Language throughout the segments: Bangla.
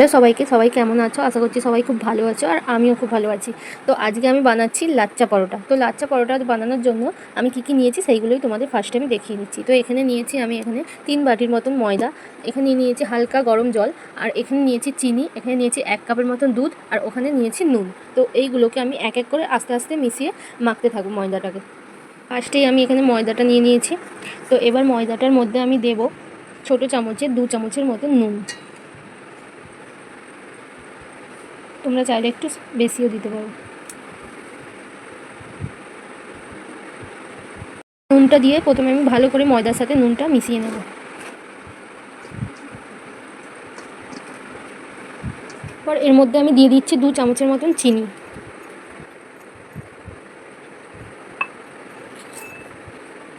হ্যালো সবাইকে, সবাই কেমন আছো? আশা করছি সবাই খুব ভালো আছো আর আমিও খুব ভালো আছি। তো আজকে আমি বানাচ্ছি লাচ্চা পরোটা। তো লাচ্চা পরোটা বানানোর জন্য আমি কী কী নিয়েছি সেইগুলোই তোমাদের ফার্স্টে আমি দেখিয়ে দিচ্ছি। তো এখানে নিয়েছি আমি এখানে তিন বাটির মতন ময়দা, এখানে নিয়েছি হালকা গরম জল, আর এখানে নিয়েছি চিনি, এখানে নিয়েছি এক কাপের মতন দুধ, আর ওখানে নিয়েছি নুন। তো এইগুলোকে আমি এক এক করে আস্তে আস্তে মিশিয়ে মাখতে থাকব ময়দাটাকে। ফার্স্টেই আমি এখানে ময়দাটা নিয়ে নিয়েছি। তো এবার ময়দাটার মধ্যে আমি দেব ছোটো চামচের দু চামচের মতো নুন। তোমরা চাইলে একটু বেশিও দিতে পারো। নুনটা দিয়ে প্রথমে আমি ভালো করে ময়দার সাথে নুনটা মিশিয়ে নেব। পর এর মধ্যে আমি দিয়ে দিচ্ছি দু চামচের মতন চিনি।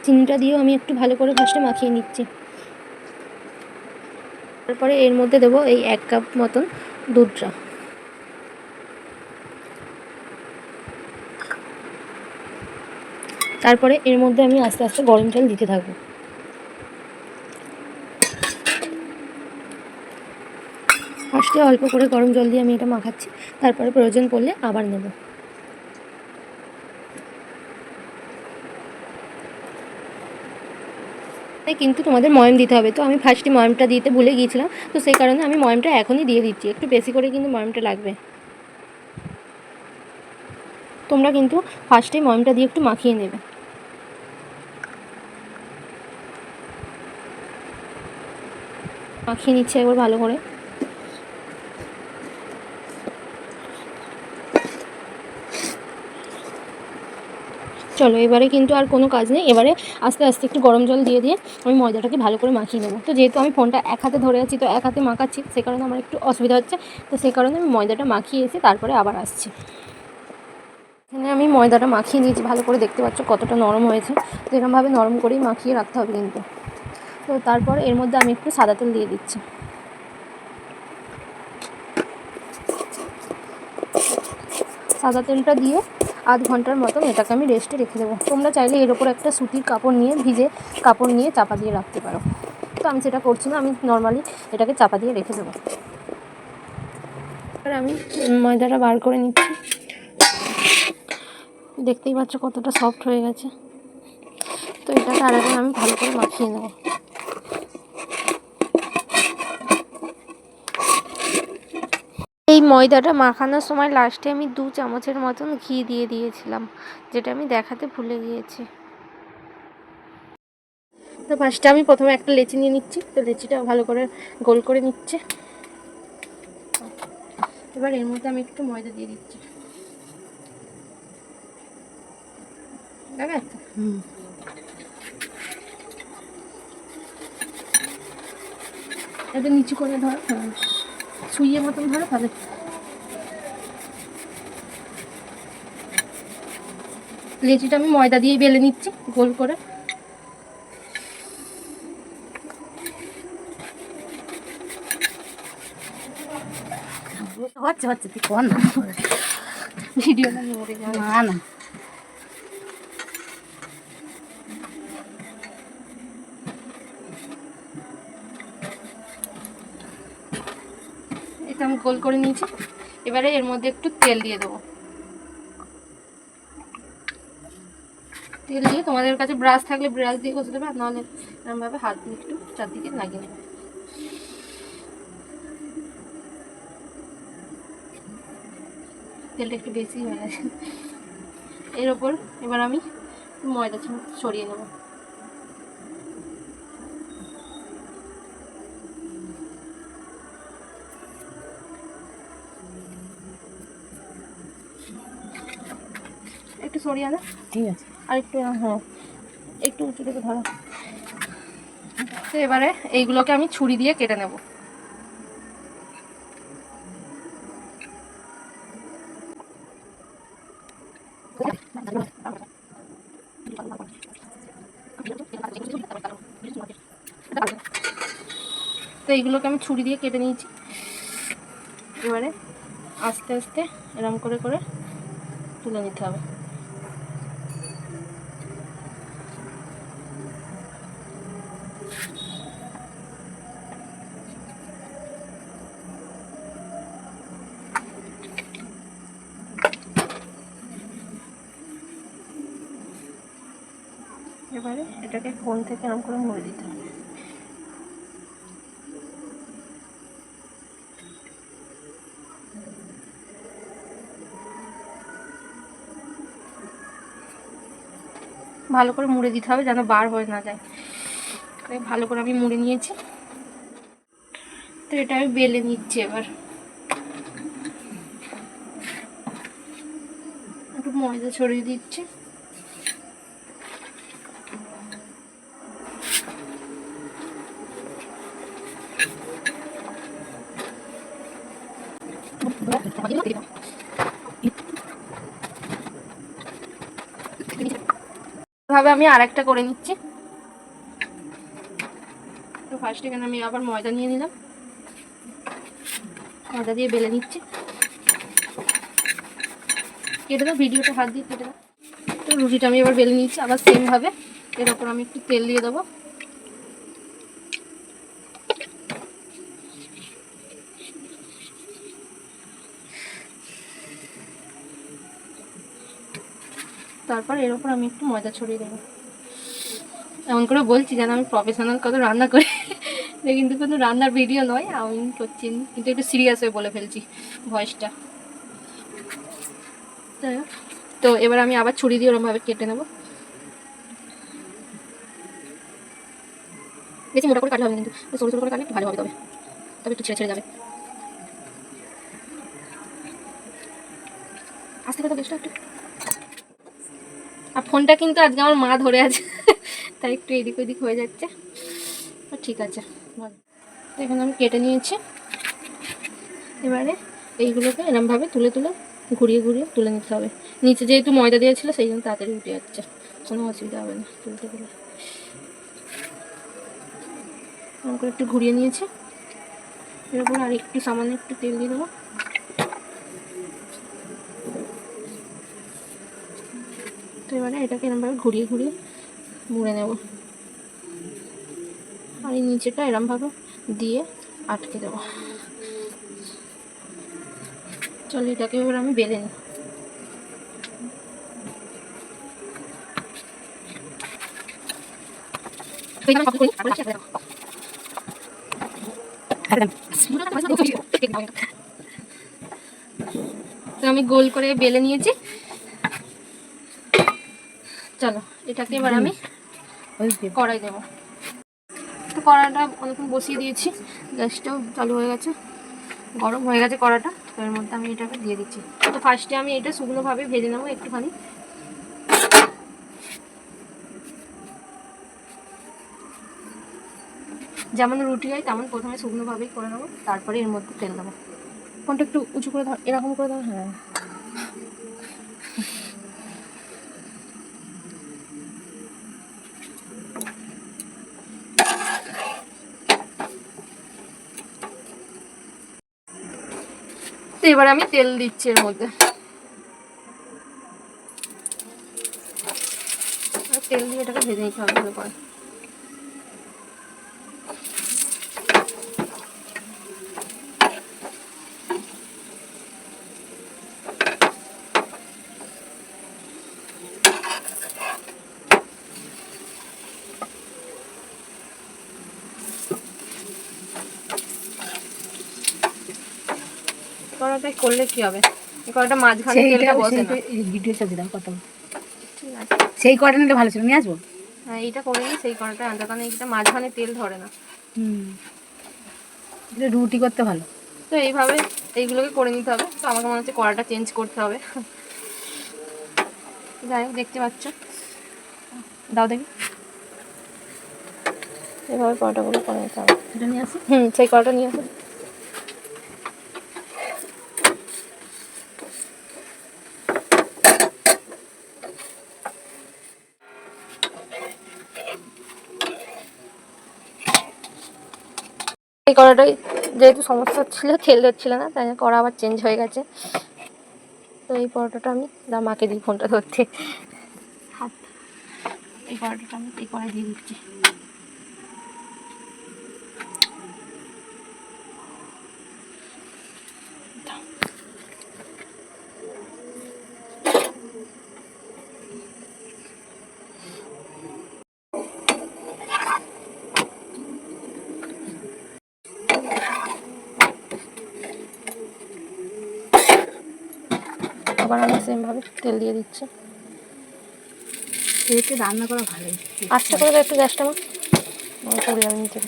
চিনিটা দিয়েও আমি একটু ভালো করে ফার্স্টে মাখিয়ে নিচ্ছি। তারপরে এর মধ্যে দেবো এই এক কাপ মতন দুধটা তারপরে এর মধ্যে আমি আস্তে আস্তে গরম জল দিতে থাকব। ফার্স্টে অল্প করে গরম জল দিয়ে আমি এটা মাখাচ্ছি, তারপরে প্রয়োজন পড়লে আবার নেব। কিন্তু তোমাদের ময়ম দিতে হবে, তো আমি ফার্স্টে ময়মটা দিতে ভুলে গিয়েছিলাম, তো সেই কারণে আমি ময়মটা এখনই দিয়ে দিচ্ছি, একটু বেশি করে কিন্তু ময়মটা লাগবে। তোমরা কিন্তু ফার্স্টে ময়মটা দিয়ে একটু মাখিয়ে নেবে। মাখিয়ে নিচ্ছে একবার ভালো করে। চলো, এবারে কিন্তু আর কোনো কাজ নেই। এবারে আস্তে আস্তে একটু গরম জল দিয়ে দিয়ে আমি ময়দাটাকে ভালো করে মাখিয়ে নেব। তো যেহেতু আমি ফোনটা এক হাতে ধরে আছি, তো এক হাতে মাখাচ্ছি, সে কারণে আমার একটু অসুবিধা হচ্ছে। তো সেই কারণে আমি ময়দাটা মাখিয়ে এসে তারপরে আবার আসছি। এখানে আমি ময়দাটা মাখিয়ে নিয়েছি, ভালো করে দেখতে পাচ্ছ কতটা নরম হয়েছে। তো এরকমভাবে নরম করেই মাখিয়ে রাখতে হবে কিন্তু। তো তারপর এর মধ্যে আমি একটু সাদা তেল দিয়ে দিচ্ছি। সাদা তেলটা দিয়ে আধ ঘণ্টার মতন এটাকে আমি রেস্টে রেখে দেবো। তোমরা চাইলে এর ওপর একটা সুতির কাপড় নিয়ে, ভিজে কাপড় নিয়ে চাপা দিয়ে রাখতে পারো। তো আমি সেটা করছি না আমি নর্মালি এটাকে চাপা দিয়ে রেখে দেবো। এবার আমি ময়দাটা বার করে নিচ্ছি। দেখতেই পাচ্ছ কতটা সফট হয়ে গেছে। তো এটাকে আর আমি ভালো করে মাখিয়ে নেব। এই ময়দাটা মাখানোর সময় লাস্টে আমি দু চামচের মতন ঘি দিয়ে দিয়েছিলাম, যেটা আমি দেখাতে ভুলে গিয়েছি। তো ফার্স্টে আমি প্রথমে একটা লেচি নিয়ে নিচ্ছি, তো লেচিটা ভালো করে গোল করে নিচ্ছে। এবার এর মধ্যে আমি একটু ময়দা দিয়ে দিচ্ছি। হুম। এটা নিচু করে ধর। শুইয়ে মতন ধরো তাহলে। লেচিটা আমি ময়দা দিয়ে বেলে নিচ্ছি গোল করে। হচ্ছে হচ্ছে তুই কর না। ভিডিও না না। আমি গোল করে নিয়েছি। এবারে এর মধ্যে একটু তেল দিয়ে দেবো। তেল দিয়ে তোমাদের কাছে ব্রাশ থাকলে ব্রাশ দিয়ে ঘষে দেবে, আর নাহলে এরকমভাবে হাত দিয়ে একটু চারদিকে লাগিয়ে নেবে। তেলটা একটু বেশি হয়ে গেছে। এর ওপর এবার আমি ময়দা ছড়িয়ে নেব একটু সরিয়ে আনা ঠিক আছে। আর একটু হ্যাঁ। একটু উঁচু থেকে ধরো। তো এবারে এইগুলোকে আমি ছুরি দিয়ে কেটে নেব। তো এইগুলোকে আমি ছুরি দিয়ে কেটে নিয়েছি। এবারে আস্তে আস্তে এরম করে করে তুলে নিতে হবে। এবারে এটাকে ফোন থেকে এরকম করে মুড়ে দিতে হবে। ভালো করে মুড়ে দিতে হবে যেন বার হয়ে না যায়। ভালো করে আমি মুড়ে নিয়েছি। তো এটা আমি বেলে নিচ্ছি এবার। একটু ময়দা ছড়িয়ে দিচ্ছি। এভাবে আমি আর একটা করে নিচ্ছি। তো ফার্স্ট এখানে আমি আবার ময়দা নিয়ে নিলাম। ময়দা দিয়ে বেলে নিচ্ছি। কেটে দাও, ভিডিওটা হাত দিয়ে কেটে দাও। তো রুটিটা আমি এবার বেলে নিচ্ছি আবার সেমভাবে এর ওপর আমি একটু তেল দিয়ে দেবো। তারপর এর ওপর আমি একটু ময়দা ছড়িয়ে দেবো। এমন করে বলছি যেন আমি প্রফেশনাল কত রান্না করি কিন্তু কোনো রান্নার ভিডিও নয়, আমি করছি। কিন্তু একটু সিরিয়াস হয়ে বলে ফেলছি ভয়েসটা তো এবার আমি আবার ছুরি দিয়ে ওরমভাবে কেটে নেব। বেশি মোটা করে কাটলে হবে কিন্তু সরু সরু করে কাটলে ভালো হবে তবে। তবে একটু ছেড়ে ছেড়ে যাবে। আস্তে করে বেশটা একটু। আর ফোনটা কিন্তু আজকে আমার মা ধরে আছে, তাই একটু এদিক ওদিক হয়ে যাচ্ছে। ঠিক আছে এখানে আমি কেটে নিয়েছি। এবারে এইগুলোকে এরমভাবে তুলে তুলে ঘুরিয়ে ঘুরিয়ে তুলে নিতে হবে। নিচে যেহেতু ময়দা দেওয়া ছিল সেই জন্য তাড়াতাড়ি উঠে যাচ্ছে। কোনো অসুবিধা হবে না, তুলতে গেলে। এরকম একটু ঘুরিয়ে নিয়েছি। এরপর আর একটু সামান্য একটু তেল দিয়ে দেবো। তো এবারে এটাকে এরমভাবে ঘুরিয়ে ঘুরিয়ে মুড়ে নেব। আর এই নিচেটা এরমভাবে দিয়ে আটকে দেবো। চলো এটাকে এবার আমি বেলে নিই। আমি গোল করে বেলে নিয়েছি চলো এটাকে এবার আমি কড়াই দেবো। তো কড়াটা অনেকক্ষণ বসিয়ে দিয়েছি। গ্যাসটাও চালু হয়ে গেছে। গরম হয়ে গেছে কড়াটা। তো এর মধ্যে আমি এটাকে দিয়ে দিচ্ছি। তো ফার্স্টে আমি এটা শুকনোভাবে ভেজে নেব একটুখানি। যেমন রুটি হয় তেমন প্রথমে শুকনোভাবেই করে নেব। তারপরে এর মধ্যে তেল দেবো। ফোনটা একটু উঁচু করে ধর এরকম করে ধর হ্যাঁ। এবার আমি তেল দিচ্ছি এর মধ্যে। তেল দিয়ে এটাকে ভেজে নিতে হবে ভালো করে করলে কি হবে? এই কড়াটা মাঝখানে তেলটা বসে না। ভিডিও সাথে দাও কত সেই কটা নিলে ভালো ছিল নিয়ে আসব? হ্যাঁ এইটা করে নিই সেই কড়াটা আনতে কারণ এইটা মাঝখানে তেল ধরে না। হুম। এটা রুটি করতে ভালো। তো এইভাবে এইগুলোকে করে নিতে হবে। তো আমাকে মনে হচ্ছে কড়াটা চেঞ্জ করতে হবে। যাই হোক দেখতে পাচ্ছ। দাও দেখি। এইভাবে কড়াটাগুলো করে নিতে হবে। এটা নিয়ে আসি। হুম সেই কড়াটা নিয়ে আসো। কড়াটাই যেহেতু সমস্যা ছিল তেল ধরছিল না, তাই করা আবার চেঞ্জ হয়ে গেছে। তো এই পরোটাটা আমি দা মাকে দিই ফোনটা ধরতে। হাত এই পরোটাটা আমি এই কড়াই দিয়ে দিচ্ছি। আবার আমি সেমভাবে তেল দিয়ে দিচ্ছি। এতে রান্না করা ভালোই। আস্তে করে একটু গ্যাসটা আমার আমি চলে যাবে নিচে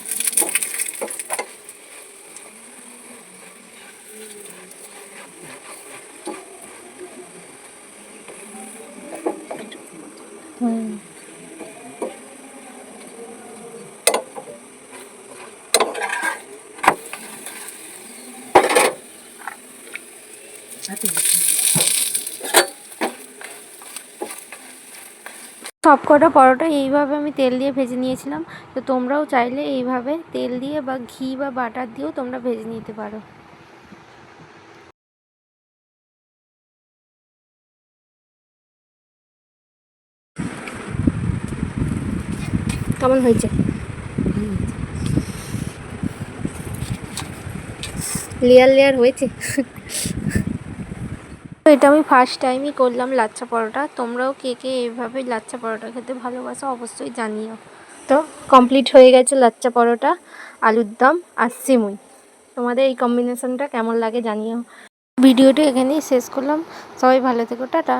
সব কটা পরোটা এইভাবে আমি তেল দিয়ে ভেজে নিয়েছিলাম। তো তোমরাও চাইলে এইভাবে তেল দিয়ে বা ঘি বা বাটার দিয়েও তোমরা ভেজে নিতে পারো। কেমন হয়েছে। লেয়ার লেয়ার হয়েছে? তো এটা আমি ফার্স্ট টাইমই করলাম লাচ্ছা পরোটা। তোমরাও কে কে এইভাবে লাচ্ছা পরোটা খেতে ভালোবাসো অবশ্যই জানিও। তো কমপ্লিট হয়ে গেছে লাচ্চা পরোটা, আলুর দম আর সিমুই। তোমাদের এই কম্বিনেশনটা কেমন লাগে জানিও। ভিডিওটি এখানেই শেষ করলাম। সবাই ভালো থেকো, টাটা।